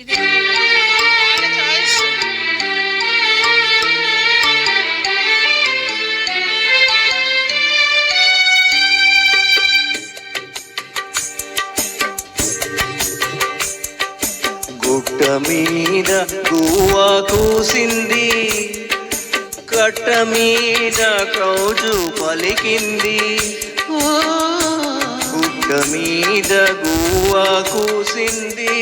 ఇది గుట్ట మీద గువ్వ కూసింది కట్ట మీద కౌజు పలికింది. గుట్ట మీద గువ్వ కూసింది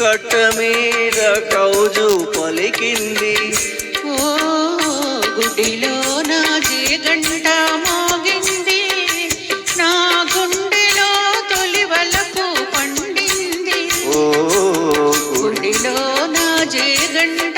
కట్ట మీద కౌజు పలికింది. ఓ గుడిలో నా గంట మోగింది. నా గుండెలో తొలి వలకు పండింది. ఓ గుడిలో నా గంట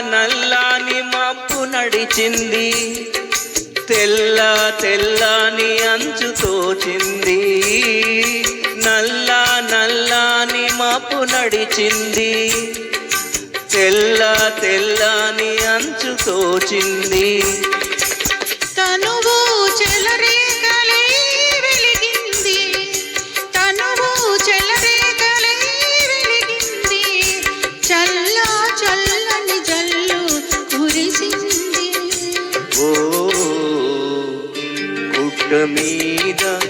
నల్లాని మబ్బు నడిచింది. తెల్ల తెల్లని అంచు తోచింది. నల్ల నల్లాని మబ్బు నడిచింది. తెల్ల తెల్లని అంచు తోచింది. గుట్ట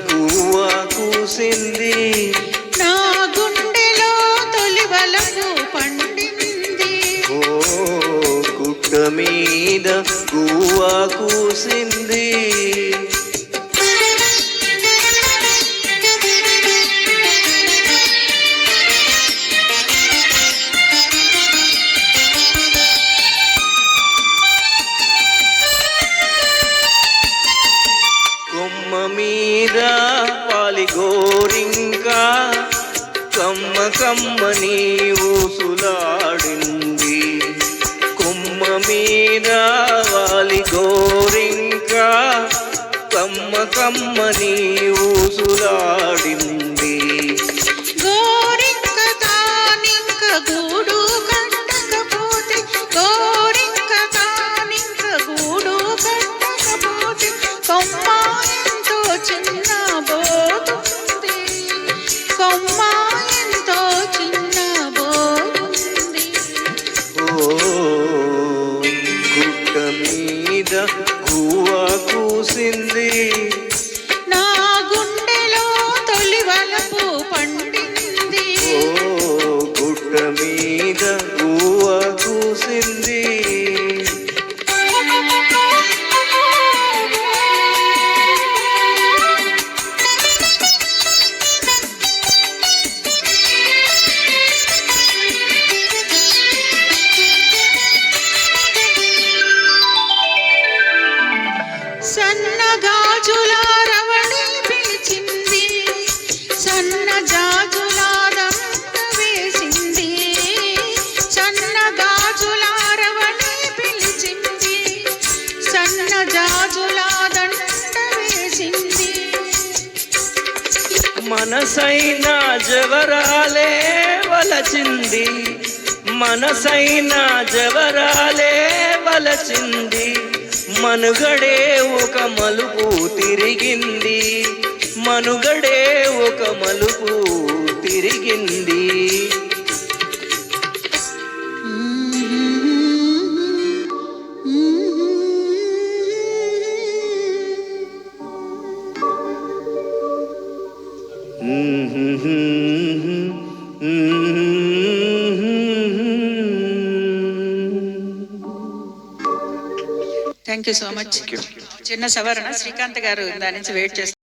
కోరింకా కమ్మ కమ్మ నీ ఊసులాడింది కొమ్మ మీద వాలి గోరింకా కమ్మ కమ్మ నీ ఊసులాడింది గోరింక సన్న గాజుల రవణి పిలిచింది. సన్న జాజుల దండ వేసింది. సన్న గాజుల రవణి పిలిచింది. సన్న జాజుల దండ వేసింది. మనసైన జవరాలే వలచింది. మనసైన జవరాలే వలచింది. మనుగడే ఒక మలుపు తిరిగింది. మనుగడే ఒక మలుపు థ్యాంక్ యూ సో మచ్ చిన్న సవరణ. శ్రీకాంత్ గారు దాని నుంచి వెయిట్ చేస్తారు